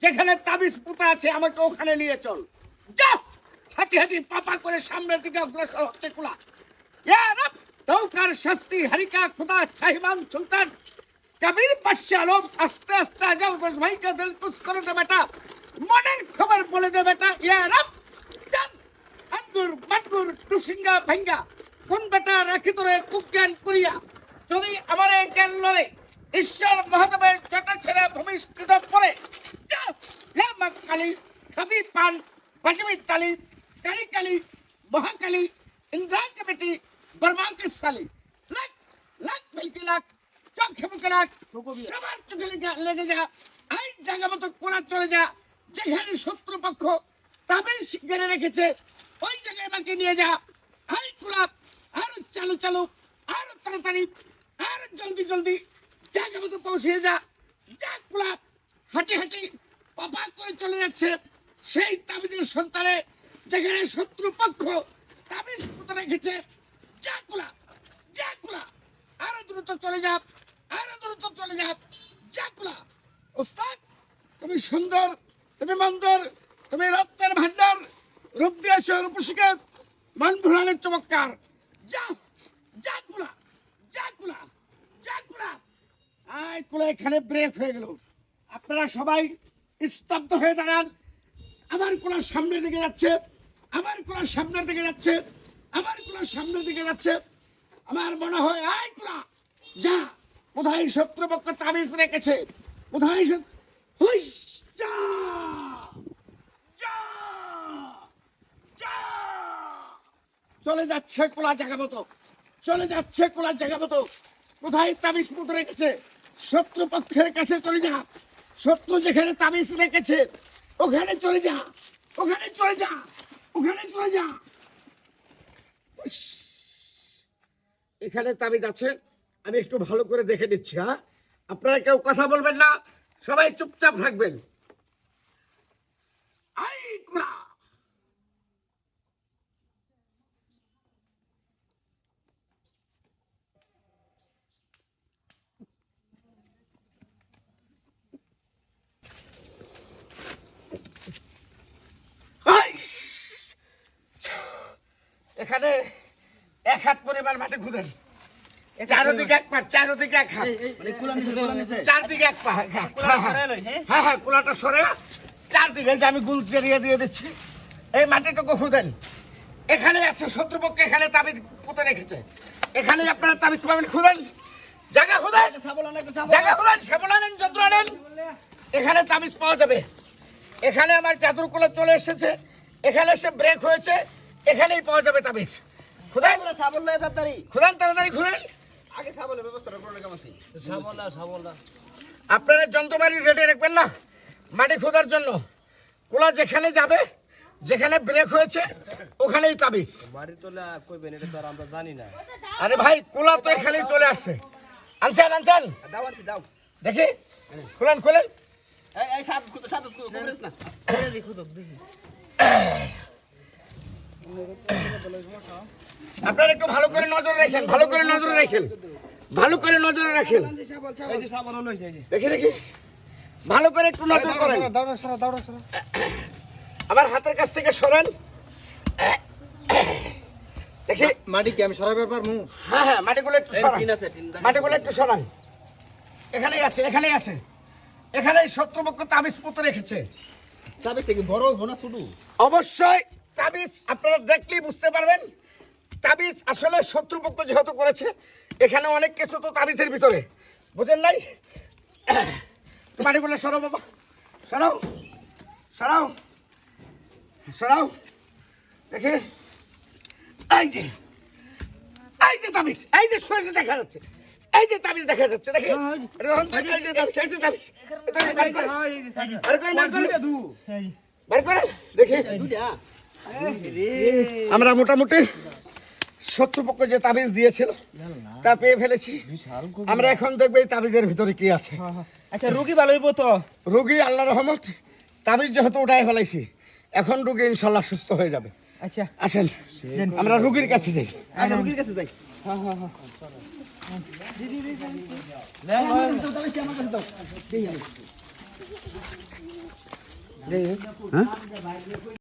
যেখানে তাবিজ পোতা আছে, আমাকে ওখানে নিয়ে চল। যা! হাঁটি হাঁটি পাপা করে সামনের দিকে অগ্রসর হচ্ছে কুলা। দৌকার শাস্তি খুদা চাহিমান সুলতান। কবির আস্তে আস্তে দিল করে দে বেটা। মনের খবর বলে দে বেটা আঙ্গুর, মাঙ্গুর, টুসিঙ্গা, ভাঙ্গা। কোন বেটা রাখি তোরে কুজ্ঞান করিয়া? যদি আমার এই জ্ঞান লড়ে, ঈশ্বর মহাদেবের ছোট ছেলে ভূমিষ্ঠ পড়ে পান পাঁচমি তালি কালী কালী মহাকালী ইন্দ্রা কমিটি বর্মাঙ্ক সালি লাখ লাখ মিল্কি লাখ চোখে মুখে সবার চোখে লেগে- যা এই জায়গা মতো কোনা চলে যা যেখানে শত্রুপক্ষ তাবিজ গেড়ে রেখেছে ওই জায়গায় আমাকে নিয়ে যা। এই গোলাপ আর চালু চালু আর তাড়াতাড়ি আর জলদি জলদি জায়গা মতো পৌঁছে যা। যা গোলাপ হাঁটি হাঁটি পাপা করে চলে যাচ্ছে। সেই তাবিজের সন্তানে যেখানে শত্রুপক্ষ তাবিজ পুঁতে রেখেছে। যা গোলাপ আরও দ্রুত চলে যা আরও দ্রুত চলে যা যা গোলাপ ওস্তাদ, তুমি সুন্দর, তুমি মন্দর, তুমি রত্নের ভান্ডার রূপ দিয়েছ রূপসিকে। মান ভুলানের চমৎকার। যা যা কুলা যা কুলা যা কুলা। আয় কুলা, এখানে ব্রেক হয়ে গেল। আপনারা সবাই স্তব্ধ হয়ে দাঁড়ান। আমার কোলার সামনের দিকে যাচ্ছে। আমার কোলার সামনের দিকে যাচ্ছে। আমার কোলার সামনের দিকে যাচ্ছে। আমার মনে হয়, আয় কোলা যা। কোথায় শত্রুপক্ষ তাবিজ রেখেছে। কোথায় হুইস যা! চলে যাচ্ছে কোলা জায়গা মতো। চলে যাচ্ছে কোলা জায়গা মতো। কোথায় তাবিজ পুঁতে রেখেছে। শত্রুপক্ষের কাছে চলে যা শত্রু যেখানে তাবিজ রেখেছে, ওখানে চলে যা, ওখানে চলে যা, ওখানে চলে যা। এখানে তাবিজ আছে, আমি একটু ভালো করে দেখে নিচ্ছি হ্যাঁ? আপনারা কেউ কথা বলবেন না, সবাই চুপচাপ থাকবেন। আই কুড়া এখানে এক হাত পরিমাণ মাটি চারোদিকে এক পা চারোদিকে এক হাত। মানে চারদিকে এক পা এক হ্যাঁ, হ্যাঁ। হ্যাঁ? হ্যাঁ কুলাটা সরে চারদিকে যে আমি গুল চেরিয়ে দিয়ে দিচ্ছি এই মাটিটুকু এখানে আছে শত্রুপক্ষ এখানে তাবিজ পুঁতে রেখেছে। এখানে আপনারা তাবিজ পাবেন খুঁজেন। জায়গা অনেক জায়গা খুঁজেন সেবল আনেন যন্ত্র আনেন। এখানে তাবিজ পাওয়া যাবে। এখানে আমার জাদুর কোলা চলে এসেছে। এখানে সে ব্রেক হয়েছে। এখানেই পাওয়া যাবে তাবিজ। খুঁজেন সাবল লয় তাড়াতাড়ি। তাড়াতাড়ি আগে সাবলের ব্যবস্থাটা করে কাম আছে সাবলা সাবলা আপনারা যন্ত্রবাড়ি রেডি রাখবেন না মাটি খোঁজার জন্য। কোলা যেখানে যাবে যেখানে ব্রেক হয়েছে ওখানেই তাবিজ। বাড়ি তোলা কইবেন এটা তো আমরা জানি না। আরে ভাই কোলা তো এখানেই চলে আসছে। আনছেন আনছেন? দাও আনছি দাও। দেখি খুলেন খুলেন। এই এই সাত সাত কবরেস না দেখি। আপনারা একটু ভালো করে নজর রাখেন ভালো করে নজর রাখেন ভালো করে নজরে রাখেন। দেখি দেখি। ভালো করে একটু নজর করেন। আমার হাতের কাছ থেকে সরেন। দেখি। মাটি কি আমি সরাইবার পারমু হ্যাঁ হ্যাঁ মাটিগুলো একটু সরান। তিন আছে মাটিগুলো একটু সরান। এখানেই আছে এখানেই আছে। এখানে শত্রুপক্ষ তাবিজ পুঁতে রেখেছে। সাবিসটা কি বড় না ছোট? অবশ্যই তাবিজ আপনারা দেখলেই বুঝতে পারবেন। তাবিজ আসলে শত্রুপক্ষ যেহেতু করেছে এখানে অনেক কিছু তো তাবিজের ভিতরে। বুঝেন নাই? তো মাটিগুলো সরাও বাবা। সরাও। সরাও। সরাও। দেখে। এই যে। এই যে তাবিজ। এই যে সরে দেখা যাচ্ছে। এই যে তাবিজ দেখা যাচ্ছে। দেখে। এই যে। তাবিজ এই যে তাবিজ। বের করে, বের করে, দেখি। আমরা মোটামুটি শত্রুপক্ষ যে তাবিজ দিয়েছিল তা পেয়ে ফেলেছি। আমরা এখন দেখব এই তাবিজের ভিতরে কি আছে। আচ্ছা রুগী ভালো হইব তো? রুগী আল্লাহ রহমত তাবিজ যেহেতু উঠাই ফেলাইছি এখন রুগী ইনশাল্লাহ সুস্থ হয়ে যাবে। আচ্ছা। আসেন আমরা রুগীর কাছে যাই। আচ্ছা রোগীর কাছে যাই। হ্যাঁ হ্যাঁ হ্যাঁ। হ্যাঁ?